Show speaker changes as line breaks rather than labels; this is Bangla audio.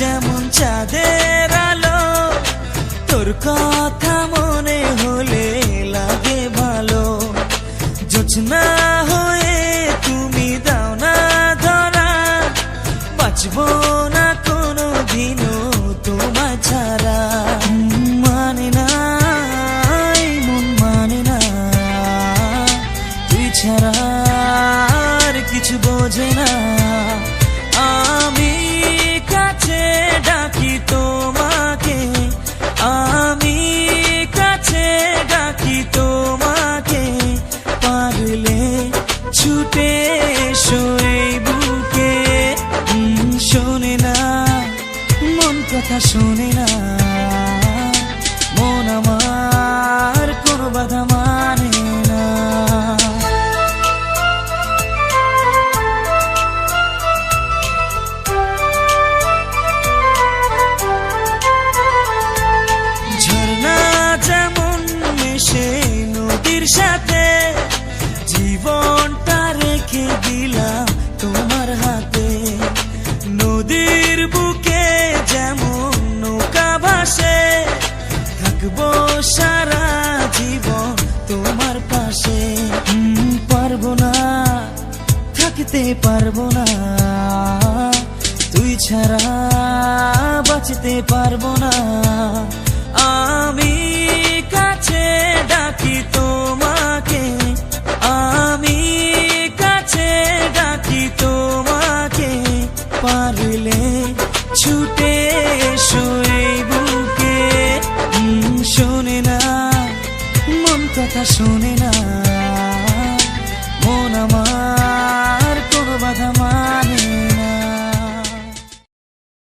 যেমন চাঁদের আলো, তোর কথা মনে হলে লাগে ভালো। জোছনা হয়ে তুমি দাও না ধরা, বাঁচবো না কোনো দিনও তোমার ছাড়া। মানে না মন মানে না, তুই ছাড়া আর কিছু বোঝে না। পারলে ছুটে এসো এই বুকে। শোনে না মন কথা শোনে না। জীবনটা রেখে দিলাম তোমার হাতে। নদীর বুকে যেমন নৌকা ভাসে, থাকব সারা জীবন তোমার পাশে। পারব না, থাকতে পারব না। তুই ছাড়া বাঁচতে পারব না। আমি কাছে ডাকি তোমাকে মিলে ছুটে শুয়ে বুকে শোনে না মন কথা শোনে না।